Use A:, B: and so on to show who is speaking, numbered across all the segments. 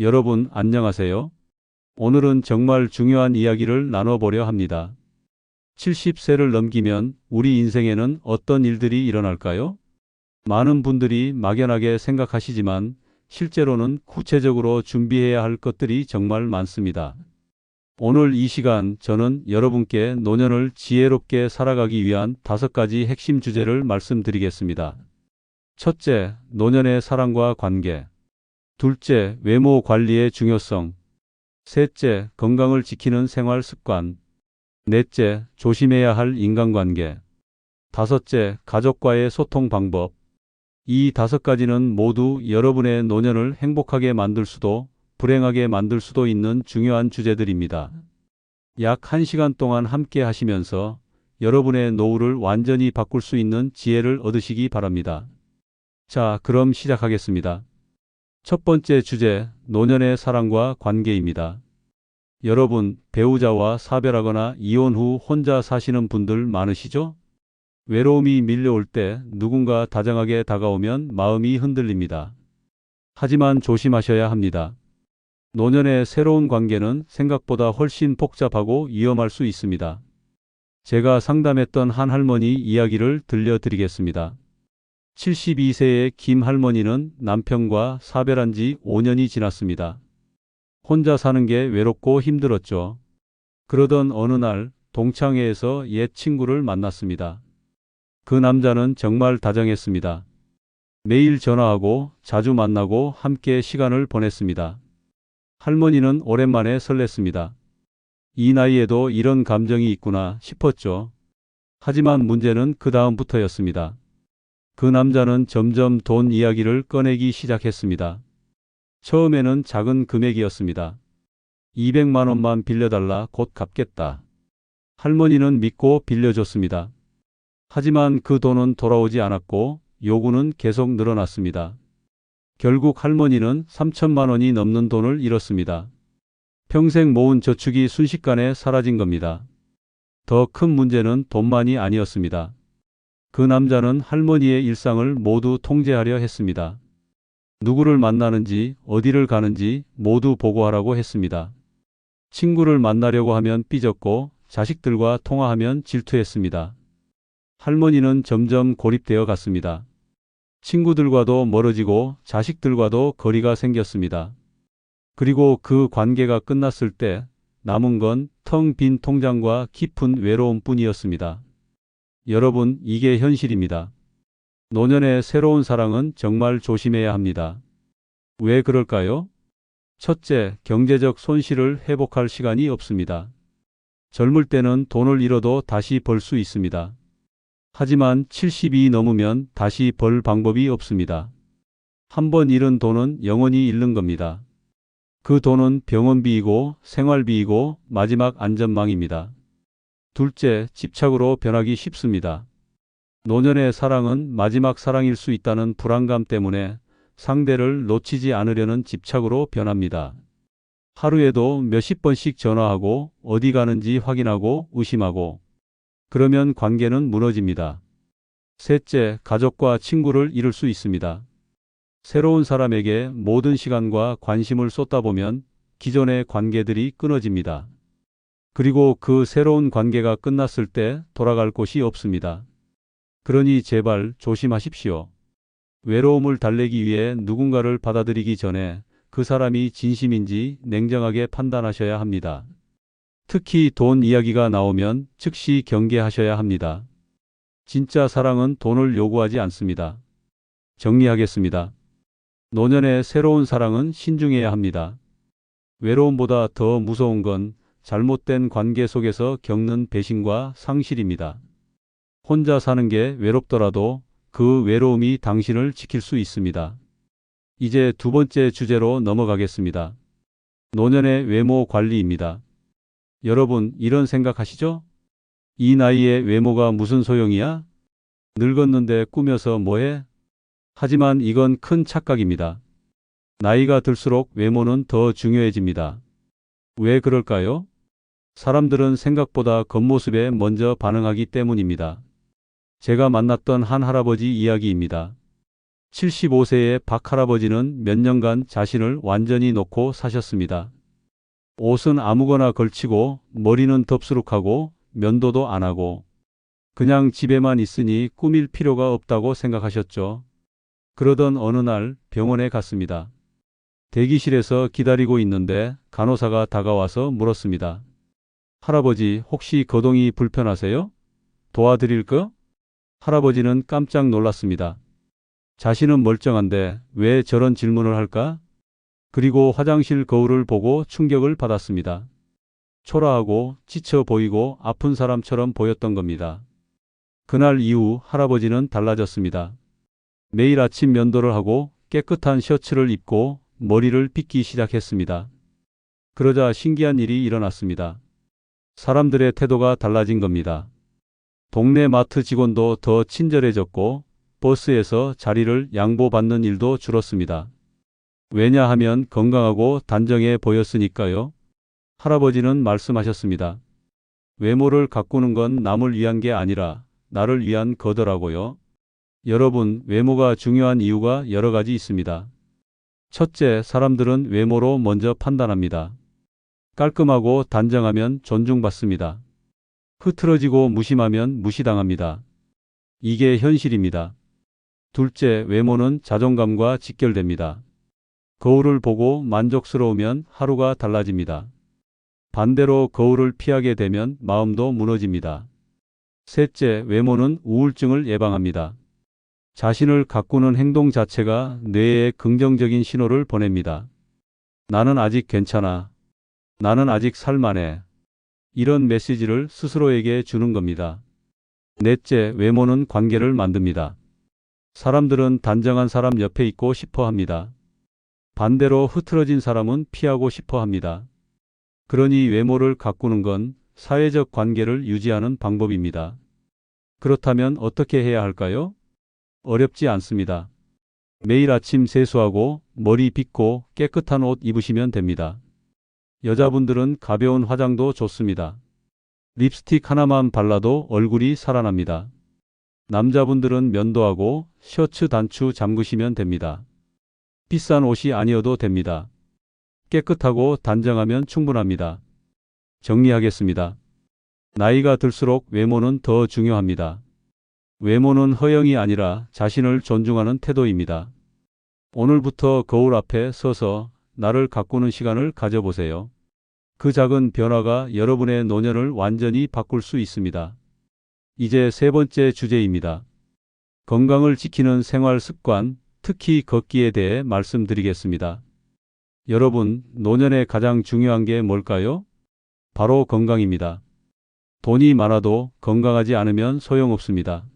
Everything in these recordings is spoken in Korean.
A: 여러분 안녕하세요. 오늘은 정말 중요한 이야기를 나눠보려 합니다. 70세를 넘기면 우리 인생에는 어떤 일들이 일어날까요? 많은 분들이 막연하게 생각하시지만 실제로는 구체적으로 준비해야 할 것들이 정말 많습니다. 오늘 이 시간 저는 여러분께 노년을 지혜롭게 살아가기 위한 다섯 가지 핵심 주제를 말씀드리겠습니다. 첫째, 노년의 사랑과 관계. 둘째, 외모 관리의 중요성. 셋째, 건강을 지키는 생활 습관. 넷째, 조심해야 할 인간관계. 다섯째, 가족과의 소통 방법. 이 다섯 가지는 모두 여러분의 노년을 행복하게 만들 수도 불행하게 만들 수도 있는 중요한 주제들입니다. 약 1시간 동안 함께 하시면서 여러분의 노후를 완전히 바꿀 수 있는 지혜를 얻으시기 바랍니다. 자, 그럼 시작하겠습니다. 첫 번째 주제, 노년의 사랑과 관계입니다. 여러분, 배우자와 사별하거나 이혼 후 혼자 사시는 분들 많으시죠? 외로움이 밀려올 때 누군가 다정하게 다가오면 마음이 흔들립니다. 하지만 조심하셔야 합니다. 노년의 새로운 관계는 생각보다 훨씬 복잡하고 위험할 수 있습니다. 제가 상담했던 한 할머니 이야기를 들려드리겠습니다. 72세의 김 할머니는 남편과 사별한 지 5년이 지났습니다. 혼자 사는 게 외롭고 힘들었죠. 그러던 어느 날 동창회에서 옛 친구를 만났습니다. 그 남자는 정말 다정했습니다. 매일 전화하고 자주 만나고 함께 시간을 보냈습니다. 할머니는 오랜만에 설렜습니다. 이 나이에도 이런 감정이 있구나 싶었죠. 하지만 문제는 그 다음부터였습니다. 그 남자는 점점 돈 이야기를 꺼내기 시작했습니다. 처음에는 작은 금액이었습니다. 200만 원만 빌려달라 곧 갚겠다. 할머니는 믿고 빌려줬습니다. 하지만 그 돈은 돌아오지 않았고 요구는 계속 늘어났습니다. 결국 할머니는 3천만 원이 넘는 돈을 잃었습니다. 평생 모은 저축이 순식간에 사라진 겁니다. 더 큰 문제는 돈만이 아니었습니다. 그 남자는 할머니의 일상을 모두 통제하려 했습니다. 누구를 만나는지 어디를 가는지 모두 보고하라고 했습니다. 친구를 만나려고 하면 삐졌고 자식들과 통화하면 질투했습니다. 할머니는 점점 고립되어 갔습니다. 친구들과도 멀어지고 자식들과도 거리가 생겼습니다. 그리고 그 관계가 끝났을 때 남은 건 텅 빈 통장과 깊은 외로움 뿐이었습니다. 여러분, 이게 현실입니다. 노년의 새로운 사랑은 정말 조심해야 합니다. 왜 그럴까요? 첫째, 경제적 손실을 회복할 시간이 없습니다. 젊을 때는 돈을 잃어도 다시 벌 수 있습니다. 하지만 70이 넘으면 다시 벌 방법이 없습니다. 한 번 잃은 돈은 영원히 잃는 겁니다. 그 돈은 병원비이고 생활비이고 마지막 안전망입니다. 둘째, 집착으로 변하기 쉽습니다. 노년의 사랑은 마지막 사랑일 수 있다는 불안감 때문에 상대를 놓치지 않으려는 집착으로 변합니다. 하루에도 몇십 번씩 전화하고 어디 가는지 확인하고 의심하고 그러면 관계는 무너집니다. 셋째, 가족과 친구를 잃을 수 있습니다. 새로운 사람에게 모든 시간과 관심을 쏟다 보면 기존의 관계들이 끊어집니다. 그리고 그 새로운 관계가 끝났을 때 돌아갈 곳이 없습니다. 그러니 제발 조심하십시오. 외로움을 달래기 위해 누군가를 받아들이기 전에 그 사람이 진심인지 냉정하게 판단하셔야 합니다. 특히 돈 이야기가 나오면 즉시 경계하셔야 합니다. 진짜 사랑은 돈을 요구하지 않습니다. 정리하겠습니다. 노년의 새로운 사랑은 신중해야 합니다. 외로움보다 더 무서운 건 잘못된 관계 속에서 겪는 배신과 상실입니다. 혼자 사는 게 외롭더라도 그 외로움이 당신을 지킬 수 있습니다. 이제 두 번째 주제로 넘어가겠습니다. 노년의 외모 관리입니다. 여러분, 이런 생각하시죠? 이 나이에 외모가 무슨 소용이야? 늙었는데 꾸며서 뭐해? 하지만 이건 큰 착각입니다. 나이가 들수록 외모는 더 중요해집니다. 왜 그럴까요? 사람들은 생각보다 겉모습에 먼저 반응하기 때문입니다. 제가 만났던 한 할아버지 이야기입니다. 75세의 박 할아버지는 몇 년간 자신을 완전히 놓고 사셨습니다. 옷은 아무거나 걸치고 머리는 덥수룩하고 면도도 안 하고 그냥 집에만 있으니 꾸밀 필요가 없다고 생각하셨죠. 그러던 어느 날 병원에 갔습니다. 대기실에서 기다리고 있는데 간호사가 다가와서 물었습니다. 할아버지 혹시 거동이 불편하세요? 도와드릴까? 할아버지는 깜짝 놀랐습니다. 자신은 멀쩡한데 왜 저런 질문을 할까? 그리고 화장실 거울을 보고 충격을 받았습니다. 초라하고 지쳐 보이고 아픈 사람처럼 보였던 겁니다. 그날 이후 할아버지는 달라졌습니다. 매일 아침 면도를 하고 깨끗한 셔츠를 입고 머리를 빗기 시작했습니다. 그러자 신기한 일이 일어났습니다. 사람들의 태도가 달라진 겁니다. 동네 마트 직원도 더 친절해졌고 버스에서 자리를 양보받는 일도 줄었습니다. 왜냐하면 건강하고 단정해 보였으니까요. 할아버지는 말씀하셨습니다. 외모를 가꾸는 건 남을 위한 게 아니라 나를 위한 거더라고요. 여러분, 외모가 중요한 이유가 여러 가지 있습니다. 첫째, 사람들은 외모로 먼저 판단합니다. 깔끔하고 단정하면 존중받습니다. 흐트러지고 무심하면 무시당합니다. 이게 현실입니다. 둘째, 외모는 자존감과 직결됩니다. 거울을 보고 만족스러우면 하루가 달라집니다. 반대로 거울을 피하게 되면 마음도 무너집니다. 셋째, 외모는 우울증을 예방합니다. 자신을 가꾸는 행동 자체가 뇌에 긍정적인 신호를 보냅니다. 나는 아직 괜찮아. 나는 아직 살만해. 이런 메시지를 스스로에게 주는 겁니다. 넷째, 외모는 관계를 만듭니다. 사람들은 단정한 사람 옆에 있고 싶어 합니다. 반대로 흐트러진 사람은 피하고 싶어 합니다. 그러니 외모를 가꾸는 건 사회적 관계를 유지하는 방법입니다. 그렇다면 어떻게 해야 할까요? 어렵지 않습니다. 매일 아침 세수하고 머리 빗고 깨끗한 옷 입으시면 됩니다. 여자분들은 가벼운 화장도 좋습니다. 립스틱 하나만 발라도 얼굴이 살아납니다. 남자분들은 면도하고 셔츠 단추 잠그시면 됩니다. 비싼 옷이 아니어도 됩니다. 깨끗하고 단정하면 충분합니다. 정리하겠습니다. 나이가 들수록 외모는 더 중요합니다. 외모는 허영이 아니라 자신을 존중하는 태도입니다. 오늘부터 거울 앞에 서서 나를 가꾸는 시간을 가져보세요. 그 작은 변화가 여러분의 노년을 완전히 바꿀 수 있습니다. 이제 세 번째 주제입니다. 건강을 지키는 생활 습관, 특히 걷기에 대해 말씀드리겠습니다. 여러분, 노년에 가장 중요한 게 뭘까요? 바로 건강입니다. 돈이 많아도 건강하지 않으면 소용없습니다.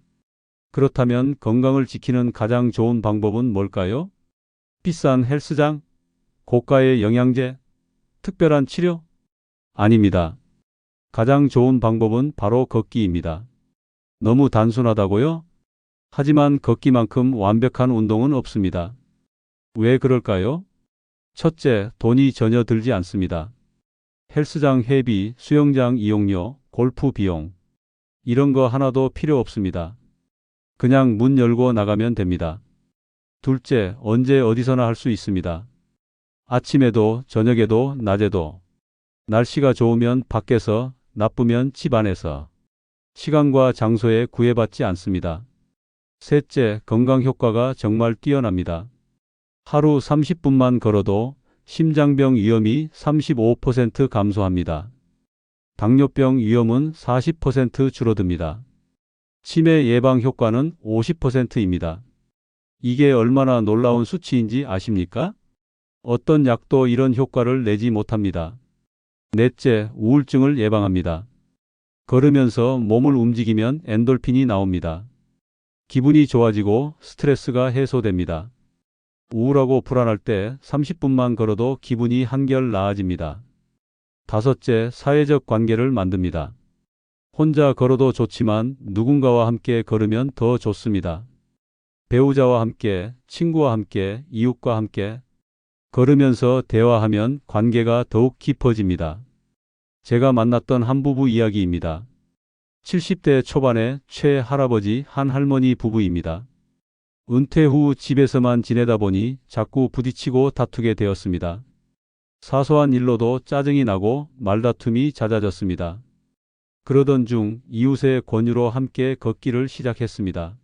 A: 그렇다면 건강을 지키는 가장 좋은 방법은 뭘까요? 비싼 헬스장? 고가의 영양제? 특별한 치료? 아닙니다. 가장 좋은 방법은 바로 걷기입니다. 너무 단순하다고요? 하지만 걷기만큼 완벽한 운동은 없습니다. 왜 그럴까요? 첫째, 돈이 전혀 들지 않습니다. 헬스장 회비, 수영장 이용료, 골프 비용. 이런 거 하나도 필요 없습니다. 그냥 문 열고 나가면 됩니다. 둘째, 언제 어디서나 할 수 있습니다. 아침에도, 저녁에도, 낮에도. 날씨가 좋으면 밖에서, 나쁘면 집 안에서. 시간과 장소에 구애받지 않습니다. 셋째, 건강 효과가 정말 뛰어납니다. 하루 30분만 걸어도 심장병 위험이 35% 감소합니다. 당뇨병 위험은 40% 줄어듭니다. 치매 예방 효과는 50%입니다. 이게 얼마나 놀라운 수치인지 아십니까? 어떤 약도 이런 효과를 내지 못합니다. 넷째, 우울증을 예방합니다. 걸으면서 몸을 움직이면 엔돌핀이 나옵니다. 기분이 좋아지고 스트레스가 해소됩니다. 우울하고 불안할 때 30분만 걸어도 기분이 한결 나아집니다. 다섯째, 사회적 관계를 만듭니다. 혼자 걸어도 좋지만 누군가와 함께 걸으면 더 좋습니다. 배우자와 함께, 친구와 함께, 이웃과 함께 걸으면서 대화하면 관계가 더욱 깊어집니다. 제가 만났던 한 부부 이야기입니다. 70대 초반의 최 할아버지 한 할머니 부부입니다. 은퇴 후 집에서만 지내다 보니 자꾸 부딪히고 다투게 되었습니다. 사소한 일로도 짜증이 나고 말다툼이 잦아졌습니다. 그러던 중 이웃의 권유로 함께 걷기를 시작했습니다.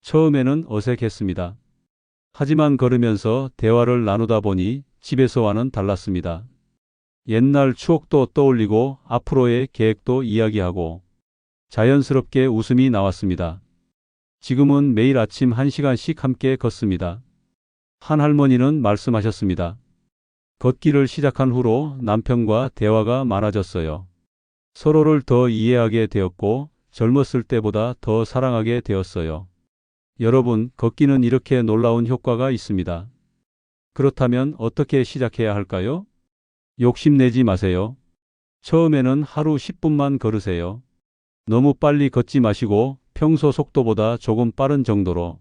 A: 처음에는 어색했습니다. 하지만 걸으면서 대화를 나누다 보니 집에서와는 달랐습니다. 옛날 추억도 떠올리고 앞으로의 계획도 이야기하고 자연스럽게 웃음이 나왔습니다. 지금은 매일 아침 1시간씩 함께 걷습니다. 한 할머니는 말씀하셨습니다. 걷기를 시작한 후로 남편과 대화가 많아졌어요. 서로를 더 이해하게 되었고 젊었을 때보다 더 사랑하게 되었어요. 여러분, 걷기는 이렇게 놀라운 효과가 있습니다. 그렇다면 어떻게 시작해야 할까요? 욕심내지 마세요. 처음에는 하루 10분만 걸으세요. 너무 빨리 걷지 마시고 평소 속도보다 조금 빠른 정도로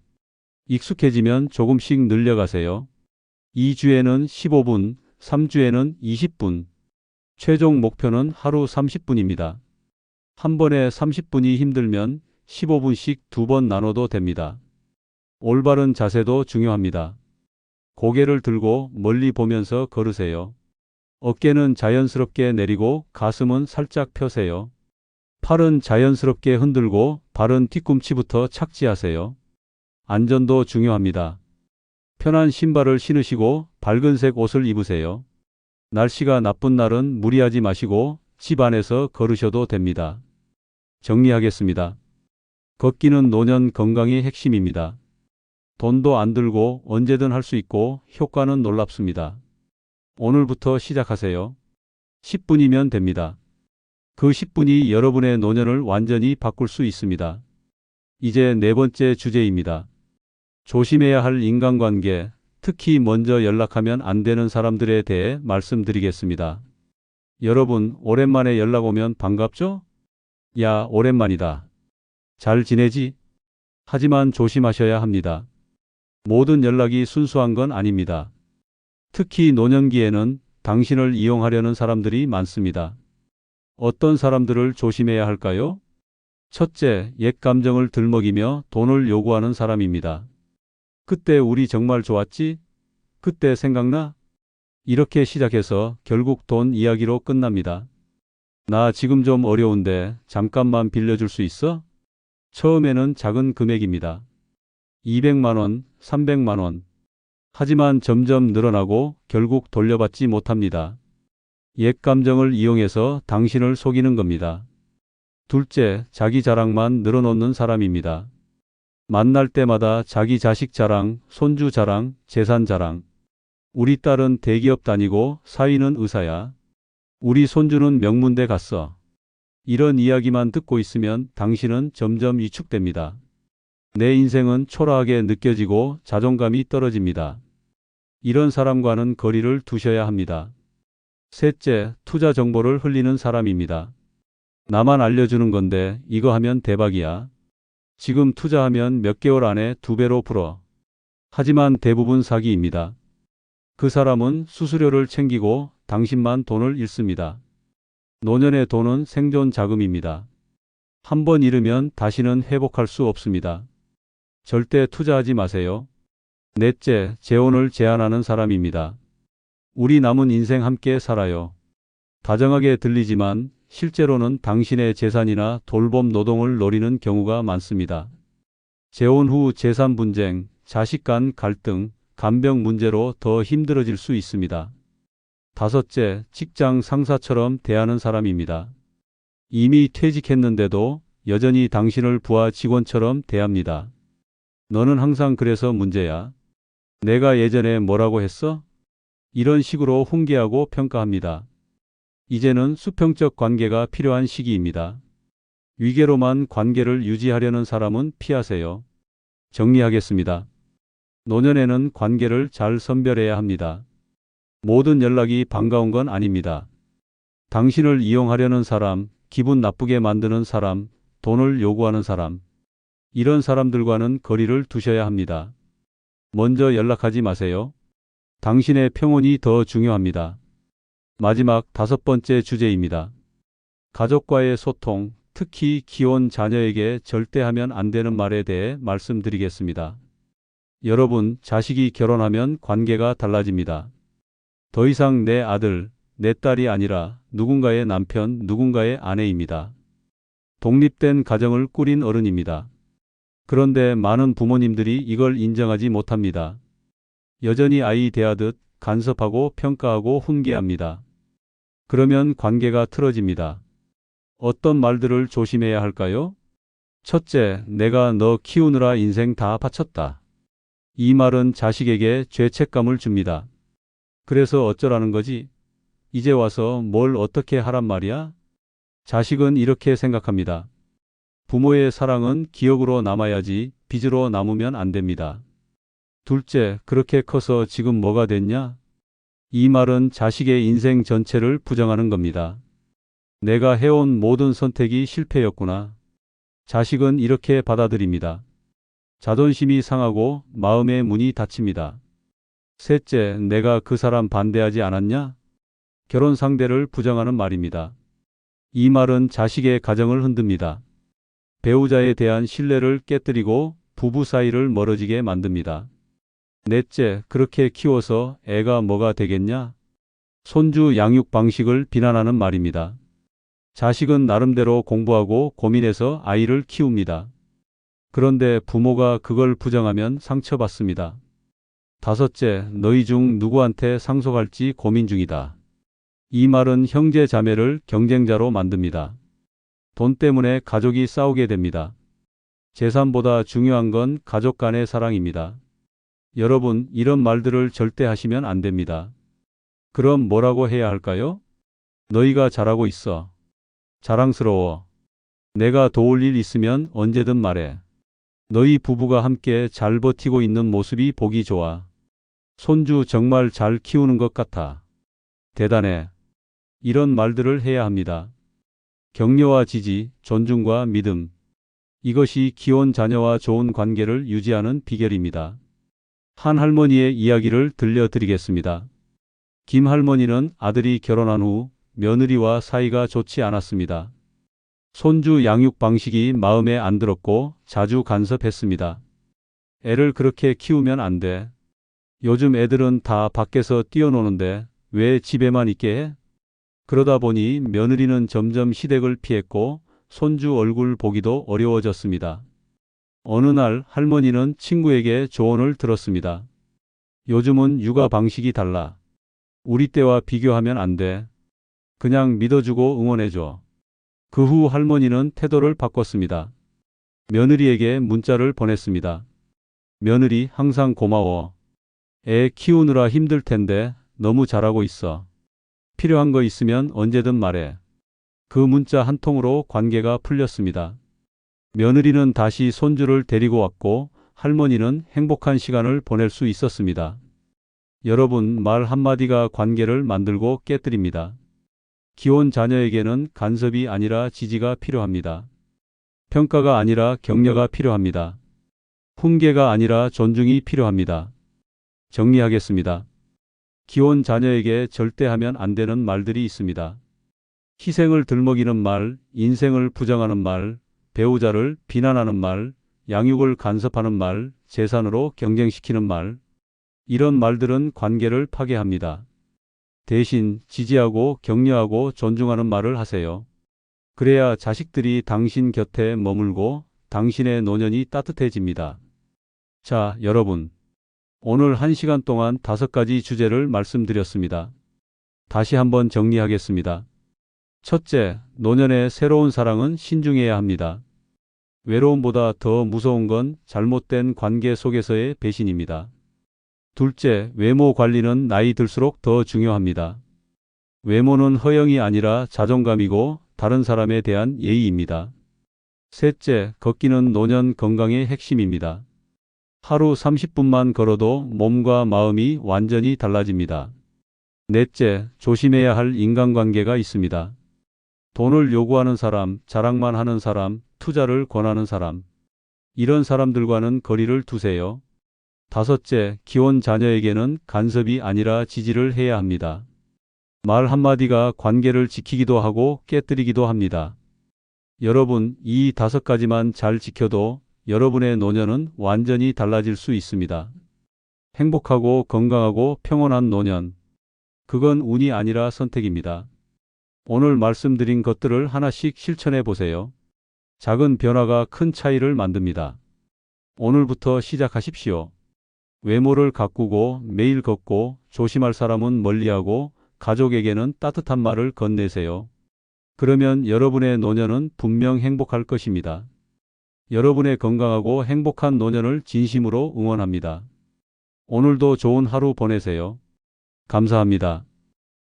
A: 익숙해지면 조금씩 늘려가세요. 2주에는 15분, 3주에는 20분. 최종 목표는 하루 30분입니다. 한 번에 30분이 힘들면 15분씩 두 번 나눠도 됩니다. 올바른 자세도 중요합니다. 고개를 들고 멀리 보면서 걸으세요. 어깨는 자연스럽게 내리고 가슴은 살짝 펴세요. 팔은 자연스럽게 흔들고 발은 뒤꿈치부터 착지하세요. 안전도 중요합니다. 편한 신발을 신으시고 밝은색 옷을 입으세요. 날씨가 나쁜 날은 무리하지 마시고 집 안에서 걸으셔도 됩니다. 정리하겠습니다. 걷기는 노년 건강의 핵심입니다. 돈도 안 들고 언제든 할 수 있고 효과는 놀랍습니다. 오늘부터 시작하세요. 10분이면 됩니다. 그 10분이 여러분의 노년을 완전히 바꿀 수 있습니다. 이제 네 번째 주제입니다. 조심해야 할 인간관계, 특히 먼저 연락하면 안 되는 사람들에 대해 말씀드리겠습니다. 여러분, 오랜만에 연락 오면 반갑죠? 야, 오랜만이다. 잘 지내지? 하지만 조심하셔야 합니다. 모든 연락이 순수한 건 아닙니다. 특히 노년기에는 당신을 이용하려는 사람들이 많습니다. 어떤 사람들을 조심해야 할까요? 첫째, 옛 감정을 들먹이며 돈을 요구하는 사람입니다. 그때 우리 정말 좋았지? 그때 생각나? 이렇게 시작해서 결국 돈 이야기로 끝납니다. 나 지금 좀 어려운데 잠깐만 빌려줄 수 있어? 처음에는 작은 금액입니다. 200만원, 300만 원. 하지만 점점 늘어나고 결국 돌려받지 못합니다. 옛 감정을 이용해서 당신을 속이는 겁니다. 둘째, 자기 자랑만 늘어놓는 사람입니다. 만날 때마다 자기 자식 자랑, 손주 자랑, 재산 자랑. 우리 딸은 대기업 다니고 사위는 의사야. 우리 손주는 명문대 갔어. 이런 이야기만 듣고 있으면 당신은 점점 위축됩니다. 내 인생은 초라하게 느껴지고 자존감이 떨어집니다. 이런 사람과는 거리를 두셔야 합니다. 셋째, 투자 정보를 흘리는 사람입니다. 나만 알려주는 건데 이거 하면 대박이야. 지금 투자하면 몇 개월 안에 두 배로 불어. 하지만 대부분 사기입니다. 그 사람은 수수료를 챙기고 당신만 돈을 잃습니다. 노년의 돈은 생존 자금입니다. 한 번 잃으면 다시는 회복할 수 없습니다. 절대 투자하지 마세요. 넷째, 재혼을 제안하는 사람입니다. 우리 남은 인생 함께 살아요. 다정하게 들리지만 실제로는 당신의 재산이나 돌봄 노동을 노리는 경우가 많습니다. 재혼 후 재산 분쟁, 자식 간 갈등, 간병 문제로 더 힘들어질 수 있습니다. 다섯째, 직장 상사처럼 대하는 사람입니다. 이미 퇴직했는데도 여전히 당신을 부하 직원처럼 대합니다. 너는 항상 그래서 문제야. 내가 예전에 뭐라고 했어? 이런 식으로 훈계하고 평가합니다. 이제는 수평적 관계가 필요한 시기입니다. 위계로만 관계를 유지하려는 사람은 피하세요. 정리하겠습니다. 노년에는 관계를 잘 선별해야 합니다. 모든 연락이 반가운 건 아닙니다. 당신을 이용하려는 사람, 기분 나쁘게 만드는 사람, 돈을 요구하는 사람, 이런 사람들과는 거리를 두셔야 합니다. 먼저 연락하지 마세요. 당신의 평온이 더 중요합니다. 마지막 다섯 번째 주제입니다. 가족과의 소통, 특히 기혼 자녀에게 절대 하면 안 되는 말에 대해 말씀드리겠습니다. 여러분, 자식이 결혼하면 관계가 달라집니다. 더 이상 내 아들, 내 딸이 아니라 누군가의 남편, 누군가의 아내입니다. 독립된 가정을 꾸린 어른입니다. 그런데 많은 부모님들이 이걸 인정하지 못합니다. 여전히 아이 대하듯 간섭하고 평가하고 훈계합니다. 그러면 관계가 틀어집니다. 어떤 말들을 조심해야 할까요? 첫째, 내가 너 키우느라 인생 다 바쳤다. 이 말은 자식에게 죄책감을 줍니다. 그래서 어쩌라는 거지? 이제 와서 뭘 어떻게 하란 말이야? 자식은 이렇게 생각합니다. 부모의 사랑은 기억으로 남아야지 빚으로 남으면 안 됩니다. 둘째, 그렇게 커서 지금 뭐가 됐냐? 이 말은 자식의 인생 전체를 부정하는 겁니다. 내가 해온 모든 선택이 실패였구나. 자식은 이렇게 받아들입니다. 자존심이 상하고 마음의 문이 닫힙니다. 셋째, 내가 그 사람 반대하지 않았냐? 결혼 상대를 부정하는 말입니다. 이 말은 자식의 가정을 흔듭니다. 배우자에 대한 신뢰를 깨뜨리고 부부 사이를 멀어지게 만듭니다. 넷째, 그렇게 키워서 애가 뭐가 되겠냐? 손주 양육 방식을 비난하는 말입니다. 자식은 나름대로 공부하고 고민해서 아이를 키웁니다. 그런데 부모가 그걸 부정하면 상처받습니다. 다섯째, 너희 중 누구한테 상속할지 고민 중이다. 이 말은 형제 자매를 경쟁자로 만듭니다. 돈 때문에 가족이 싸우게 됩니다. 재산보다 중요한 건 가족 간의 사랑입니다. 여러분, 이런 말들을 절대 하시면 안 됩니다. 그럼 뭐라고 해야 할까요? 너희가 잘하고 있어. 자랑스러워. 내가 도울 일 있으면 언제든 말해. 너희 부부가 함께 잘 버티고 있는 모습이 보기 좋아. 손주 정말 잘 키우는 것 같아. 대단해. 이런 말들을 해야 합니다. 격려와 지지, 존중과 믿음. 이것이 기혼 자녀와 좋은 관계를 유지하는 비결입니다. 한 할머니의 이야기를 들려드리겠습니다. 김 할머니는 아들이 결혼한 후 며느리와 사이가 좋지 않았습니다. 손주 양육 방식이 마음에 안 들었고 자주 간섭했습니다. 애를 그렇게 키우면 안 돼. 요즘 애들은 다 밖에서 뛰어노는데 왜 집에만 있게 해? 그러다 보니 며느리는 점점 시댁을 피했고 손주 얼굴 보기도 어려워졌습니다. 어느 날 할머니는 친구에게 조언을 들었습니다. 요즘은 육아 방식이 달라. 우리 때와 비교하면 안 돼. 그냥 믿어주고 응원해줘. 그 후 할머니는 태도를 바꿨습니다. 며느리에게 문자를 보냈습니다. 며느리 항상 고마워. 애 키우느라 힘들 텐데 너무 잘하고 있어. 필요한 거 있으면 언제든 말해. 그 문자 한 통으로 관계가 풀렸습니다. 며느리는 다시 손주를 데리고 왔고 할머니는 행복한 시간을 보낼 수 있었습니다. 여러분, 말 한마디가 관계를 만들고 깨뜨립니다. 기혼 자녀에게는 간섭이 아니라 지지가 필요합니다. 평가가 아니라 격려가 필요합니다. 훈계가 아니라 존중이 필요합니다. 정리하겠습니다. 기혼 자녀에게 절대 하면 안 되는 말들이 있습니다. 희생을 들먹이는 말, 인생을 부정하는 말, 배우자를 비난하는 말, 양육을 간섭하는 말, 재산으로 경쟁시키는 말. 이런 말들은 관계를 파괴합니다. 대신 지지하고 격려하고 존중하는 말을 하세요. 그래야 자식들이 당신 곁에 머물고 당신의 노년이 따뜻해집니다. 자, 여러분. 오늘 한 시간 동안 다섯 가지 주제를 말씀드렸습니다. 다시 한번 정리하겠습니다. 첫째, 노년의 새로운 사랑은 신중해야 합니다. 외로움보다 더 무서운 건 잘못된 관계 속에서의 배신입니다. 둘째, 외모 관리는 나이 들수록 더 중요합니다. 외모는 허영이 아니라 자존감이고 다른 사람에 대한 예의입니다. 셋째, 걷기는 노년 건강의 핵심입니다. 하루 30분만 걸어도 몸과 마음이 완전히 달라집니다. 넷째, 조심해야 할 인간관계가 있습니다. 돈을 요구하는 사람, 자랑만 하는 사람, 투자를 권하는 사람. 이런 사람들과는 거리를 두세요. 다섯째, 기혼 자녀에게는 간섭이 아니라 지지를 해야 합니다. 말 한마디가 관계를 지키기도 하고 깨뜨리기도 합니다. 여러분, 이 다섯 가지만 잘 지켜도 여러분의 노년은 완전히 달라질 수 있습니다. 행복하고 건강하고 평온한 노년. 그건 운이 아니라 선택입니다. 오늘 말씀드린 것들을 하나씩 실천해 보세요. 작은 변화가 큰 차이를 만듭니다. 오늘부터 시작하십시오. 외모를 가꾸고 매일 걷고 조심할 사람은 멀리하고 가족에게는 따뜻한 말을 건네세요. 그러면 여러분의 노년은 분명 행복할 것입니다. 여러분의 건강하고 행복한 노년을 진심으로 응원합니다. 오늘도 좋은 하루 보내세요. 감사합니다.